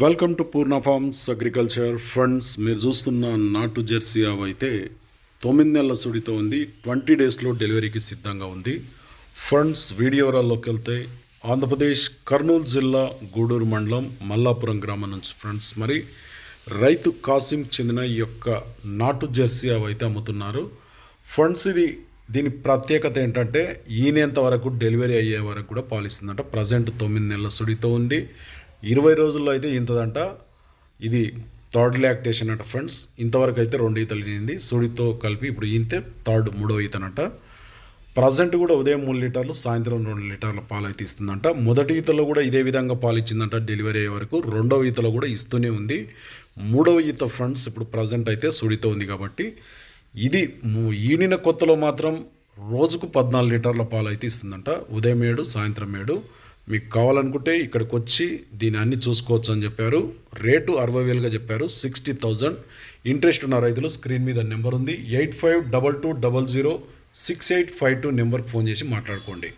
Welcome to Purna farms agriculture funds మీరు చూస్తున్న నాటు జెర్సీ ఆవు అయితే తొమ్మిది నెలల సుడితో ఉంది. ట్వంటీ డేస్లో డెలివరీకి సిద్ధంగా ఉంది. ఫండ్స్ వీడియోరాల్లోకి వెళ్తే ఆంధ్రప్రదేశ్ కర్నూలు జిల్లా గూడూరు మండలం మల్లాపురం గ్రామం నుంచి ఫ్రెండ్స్ మరి రైతు కాసిం చెందిన ఈ యొక్క నాటు జెర్సీ ఆవు అయితే అమ్ముతున్నారు. ఫండ్స్ ఇది దీని ప్రత్యేకత ఏంటంటే ఈనేంత వరకు డెలివరీ అయ్యే వరకు కూడా పాలిస్తుందంట. ప్రజెంట్ తొమ్మిది నెలల సుడితో ఉంది. ఇరవై రోజుల్లో అయితే ఇంతదంట ఇది థర్డ్ లాక్టేషన్ అంట ఫ్రెండ్స్. ఇంతవరకు అయితే రెండు ఈతలు తినింది సుడితో కలిపి ఇప్పుడు ఈంతే థర్డ్ మూడో ఈతనంట. ప్రజెంట్ కూడా ఉదయం మూడు లీటర్లు సాయంత్రం రెండు లీటర్ల పాలు అయితే ఇస్తుందంట. మొదటి ఈతలో కూడా ఇదే విధంగా పాలు ఇచ్చిందంట డెలివరీ అయ్యే వరకు. రెండవ ఈతలో కూడా ఇస్తూనే ఉంది. మూడవ ఈత ఫ్రెండ్స్ ఇప్పుడు ప్రజెంట్ అయితే సుడితో ఉంది కాబట్టి ఇది ఈనిన కొత్తలో మాత్రం రోజుకు పద్నాలుగు లీటర్ల పాలు అయితే ఇస్తుందంట. ఉదయం ఏడు సాయంత్రం ఏడు. మీకు కావాలనుకుంటే ఇక్కడికి వచ్చి దీని అన్ని చూసుకోవచ్చు అని చెప్పారు. రేటు అరవై వేలుగా చెప్పారు. Sixty thousand. ఇంట్రెస్ట్ ఉన్న రైతులు స్క్రీన్ మీద నెంబర్ ఉంది. Eight five double two double zero six eight five two నెంబర్కి ఫోన్ చేసి మాట్లాడుకోండి.